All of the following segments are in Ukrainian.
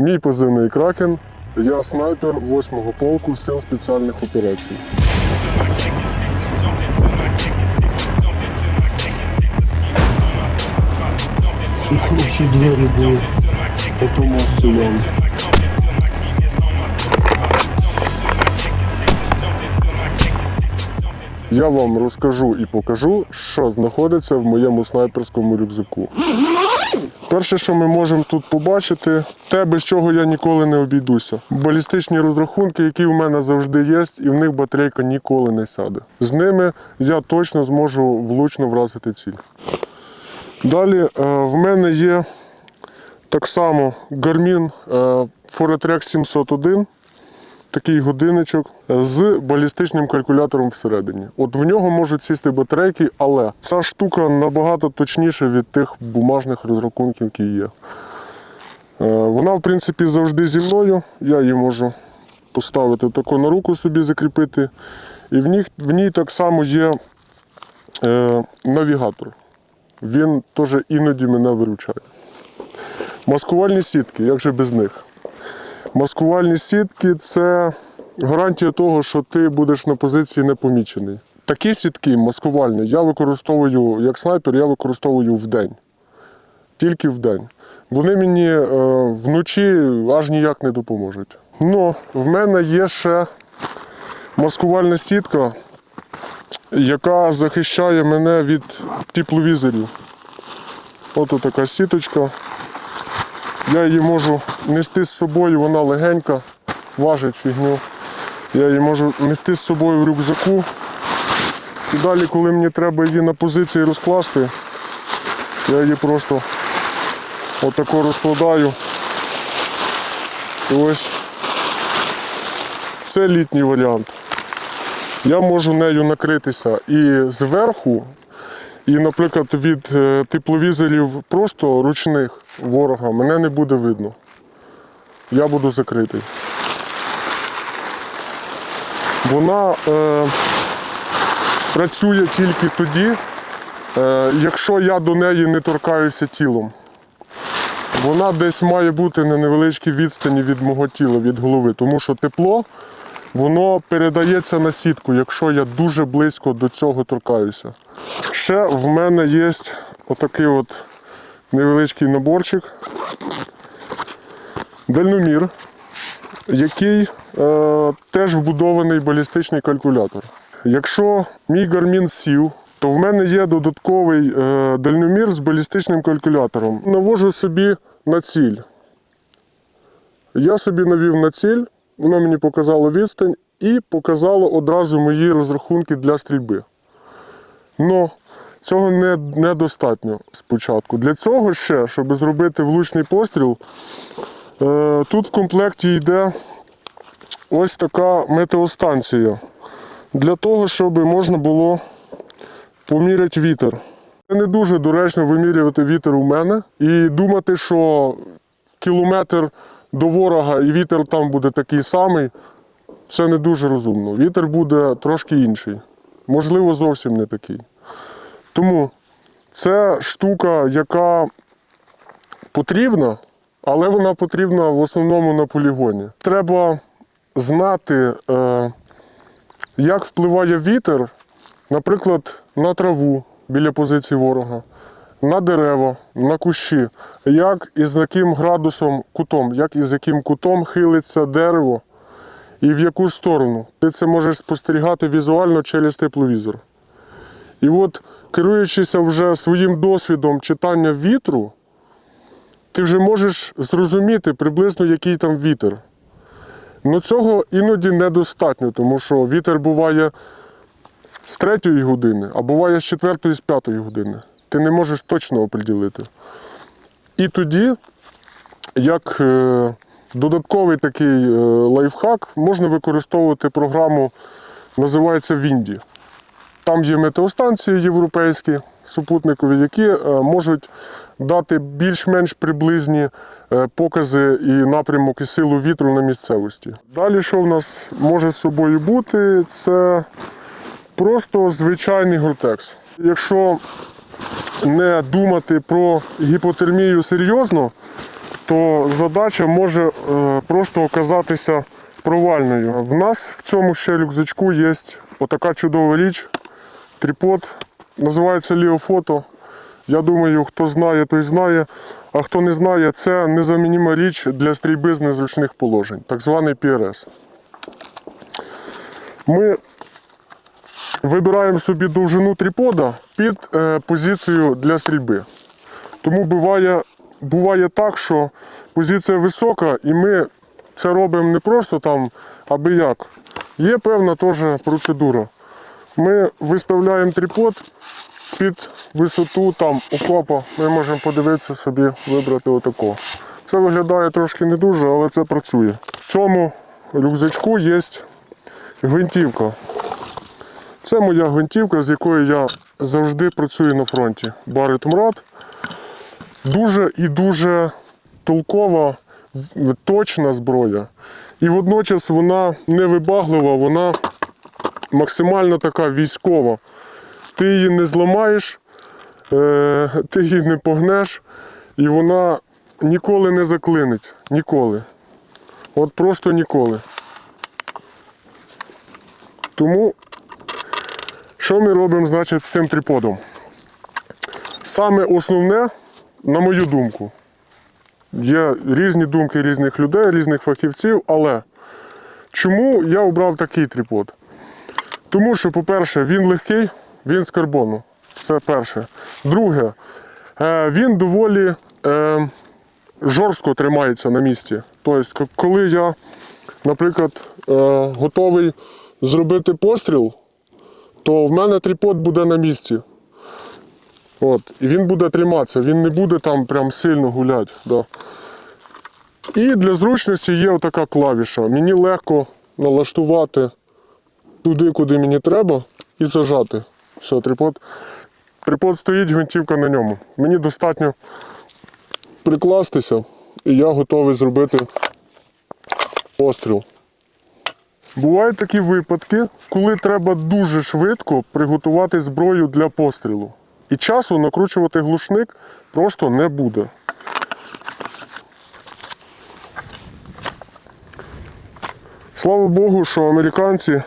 Мій позивний кракен. Я снайпер 8-го полку сил спеціальних операцій. Ці двері були потім стояли. Я вам розкажу і покажу, що знаходиться в моєму снайперському рюкзаку. Перше, що ми можемо тут побачити, те, без чого я ніколи не обійдуся. Балістичні розрахунки, які в мене завжди є, і в них батарейка ніколи не сяде. З ними я точно зможу влучно вразити ціль. Далі е, в мене є так само Garmin е, Foretrex 701 такий годинничок з балістичним калькулятором всередині. От в нього можуть сісти батарейки, але ця штука набагато точніша від тих бумажних розрахунків, які є. Е, Вона, в принципі, завжди зі мною. Я її можу поставити тако на руку собі закріпити. І в ній, в ній так само є е, навігатор. Він теж іноді мене виручає. Маскувальні сітки, як же без них? Маскувальні сітки це гарантія того, що ти будеш на позиції непомічений. Такі сітки маскувальні я використовую як снайпер, я використовую вдень. Тільки вдень. Вони мені е, вночі аж ніяк не допоможуть. Ну, в мене є ще маскувальна сітка, яка захищає мене від тепловізорів. Ось така сіточка. Я її можу нести з собою, вона легенька, важить фігню. Я її можу нести з собою в рюкзаку. І далі, коли мені треба її на позиції розкласти, я її просто отако розкладаю. І ось це літній варіант. Я можу нею накритися і зверху, і, наприклад, від е, тепловізорів просто ручних ворога мене не буде видно. Я буду закритий. Вона е, працює тільки тоді, е, якщо я до неї не торкаюся тілом. Вона десь має бути на невеличкій відстані від мого тіла, від голови, тому що тепло воно передається на сітку, якщо я дуже близько до цього торкаюся. Ще в мене є отакий от невеличкий наборчик. Дальномір, який е, теж вбудований балістичний калькулятор. Якщо мій гармін сів, то в мене є додатковий е, дальномір з балістичним калькулятором. Навожу собі на ціль. Я собі навів на ціль, воно мені показало відстань і показало одразу мої розрахунки для стрільби. Но цього не, недостатньо спочатку. Для цього ще, щоб зробити влучний постріл, е, тут в комплекті йде ось така метеостанція. Для того, щоб можна було поміряти вітер. Не дуже доречно вимірювати вітер у мене і думати, що кілометр до ворога і вітер там буде такий самий. Це не дуже розумно. Вітер буде трошки інший. Можливо, зовсім не такий. Тому це штука, яка потрібна, але вона потрібна в основному на полігоні. Треба знати, е, як впливає вітер, наприклад, на траву біля позиції ворога, на дерева, на кущі, як і з яким градусом кутом, як і з яким кутом хилиться дерево і в яку сторону. Ти це можеш спостерігати візуально через тепловізор. І от, керуючися вже своїм досвідом читання вітру, ти вже можеш зрозуміти приблизно, який там вітер. Ну цього іноді недостатньо, тому що вітер буває з 3 години, а буває з 4 з 5 години. Ти не можеш точно оприділити. І тоді, як е, додатковий такий е, лайфхак, можна використовувати програму, називається Вінді. Там є метеостанції європейські, супутникові, які е, можуть дати більш-менш приблизні покази і напрямок і силу вітру на місцевості. Далі, що в нас може з собою бути, це просто звичайний гортекс. Якщо не думати про гіпотермію серйозно, то задача може е, просто оказатися провальною. В нас в цьому ще рюкзачку є отака чудова річ, трипод, називається Ліофото. Я думаю, хто знає, той знає. А хто не знає, це незамінима річ для стрільби з незручних положень, так званий PRS. Ми вибираємо собі довжину трипода під е, позицію для стрільби. Тому буває, буває так, що позиція висока, і ми це робимо не просто там аби як. Є певна теж процедура. Ми виставляємо трипод під висоту там окопа. Ми можемо подивитися собі, вибрати отако. Це виглядає трошки не дуже, але це працює. В цьому рюкзачку є гвинтівка. Це моя гвинтівка, з якою я завжди працюю на фронті. Барет Мрад. Дуже і дуже толкова, точна зброя. І водночас вона невибаглива, вона максимально така військова. Ти її не зламаєш, е, ти її не погнеш, і вона ніколи не заклинить. Ніколи. От просто ніколи. Тому що ми робимо, значить, з цим триподом? Саме основне, на мою думку, є різні думки різних людей, різних фахівців, але чому я обрав такий трипод? Тому що, по-перше, він легкий, він з карбону. Це перше. Друге, е, він доволі е, жорстко тримається на місці. Тобто, коли я, наприклад, е, готовий зробити постріл, то в мене трипод буде на місці. От, і він буде триматися, він не буде там прям сильно гуляти. Да. І для зручності є отака клавіша. Мені легко налаштувати туди, куди мені треба, і зажати. Все, трипод. Трипод стоїть, гвинтівка на ньому. Мені достатньо прикластися, і я готовий зробити постріл. Бувають такі випадки, коли треба дуже швидко приготувати зброю для пострілу. І часу накручувати глушник просто не буде. Слава Богу, що американці,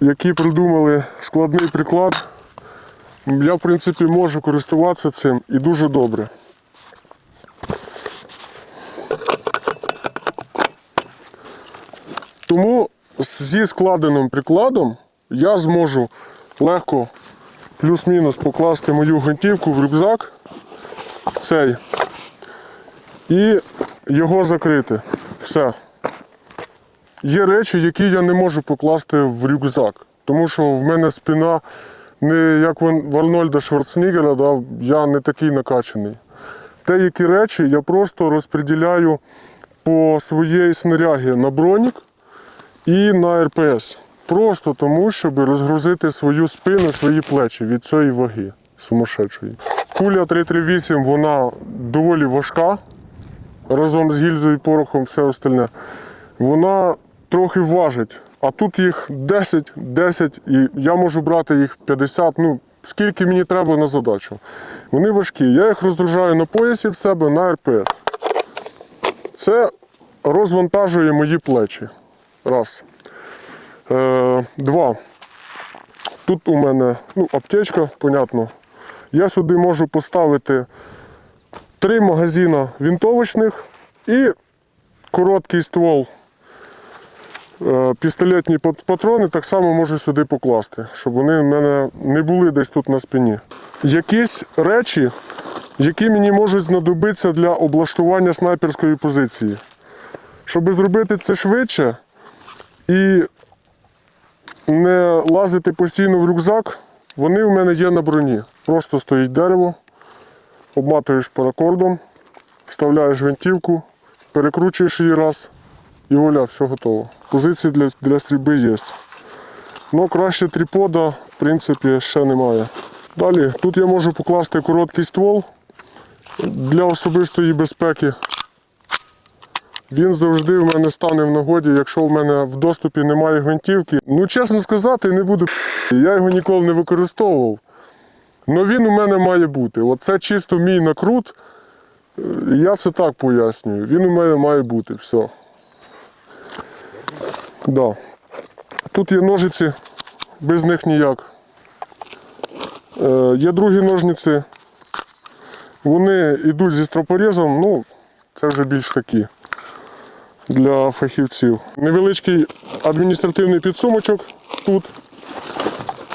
які придумали складний приклад, я в принципі можу користуватися цим і дуже добре. Тому зі складеним прикладом я зможу легко плюс-мінус покласти мою гвинтівку в рюкзак в цей і його закрити. Все. Є речі, які я не можу покласти в рюкзак, тому що в мене спина не як в в Арнольда Шварценеггера, да, я не такий накачаний. Деякі речі я просто розподіляю по своїй снарягі на бронік і на РПС. Просто тому, щоб розгрузити свою спину, свої плечі від цієї ваги сумасшедшої. Куля 338 вона доволі важка. Разом з гільзою, порохом, все остальне. Вона трохи важить. А тут їх 10, 10, і я можу брати їх 50, ну, скільки мені треба на задачу. Вони важкі. Я їх розгружаю на поясі в себе на РПС. Це розвантажує мої плечі. Раз. Е, два. Тут у мене ну, аптечка, понятно. Я сюди можу поставити три магазина вінтовочних і короткий ствол. Е, Пістолетні патрони так само можу сюди покласти, щоб вони в мене не були десь тут на спині. Якісь речі, які мені можуть знадобитися для облаштування снайперської позиції. Щоб зробити це швидше і не лазити постійно в рюкзак, вони в мене є на броні. Просто стоїть дерево, обматуєш паракордом, вставляєш гвинтівку, перекручуєш її раз і воля, все готово. Позиції для, для стрільби є. Ну, краще трипода, в принципі, ще немає. Далі, тут я можу покласти короткий ствол для особистої безпеки. Він завжди в мене стане в нагоді, якщо в мене в доступі немає гвинтівки. Ну, чесно сказати, не буду. Я його ніколи не використовував. Але він у мене має бути. Оце чисто мій накрут Я це так пояснюю. Він у мене має бути, все. Да. Тут є ножиці, без них ніяк. Е, є другі ножниці. Вони йдуть зі стропорізом, ну, це вже більш такі для фахівців. Невеличкий адміністративний підсумочок тут.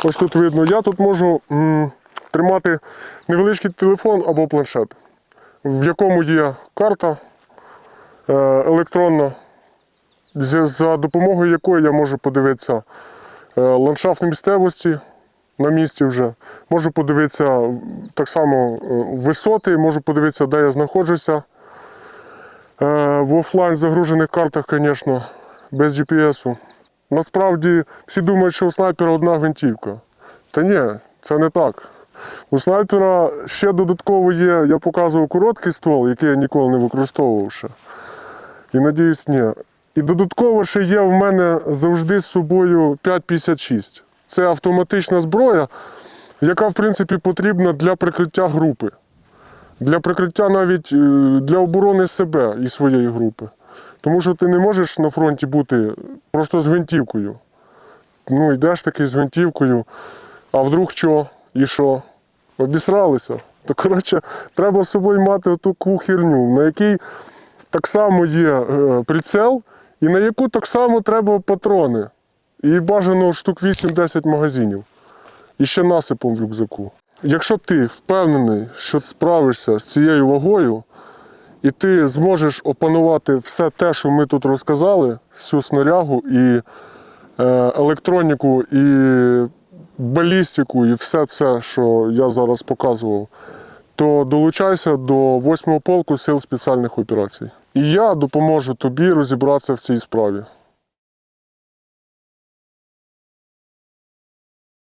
Ось тут видно. Я тут можу м, тримати невеличкий телефон або планшет, в якому є карта е, електронна, за допомогою якої я можу подивитися е, ландшафт місцевості на місці вже. Можу подивитися так само е, висоти, можу подивитися, де я знаходжуся. Е, В офлайн загружених картах, звісно, без GPS. Насправді всі думають, що у снайпера одна гвинтівка. Та ні, це не так. У снайпера ще додатково є, я показував короткий ствол, який я ніколи не використовував ще. І надіюсь, ні. І додатково ще є в мене завжди з собою 5,56. Це автоматична зброя, яка, в принципі, потрібна для прикриття групи. Для прикриття навіть е, для оборони себе і своєї групи. Тому що ти не можеш на фронті бути просто з гвинтівкою. Ну, йдеш такий з гвинтівкою, а вдруг що? І що? Обісралися. То, коротше, треба з собою мати таку херню, на якій так само є е, прицел, і на яку так само треба патрони. І бажано штук 8-10 магазинів. І ще насипом в рюкзаку. Якщо ти впевнений, що справишся з цією вагою, і ти зможеш опанувати все те, що ми тут розказали, всю снарягу і е, електроніку, і балістику, і все це, що я зараз показував, то долучайся до 8-го полку сил спеціальних операцій. І я допоможу тобі розібратися в цій справі.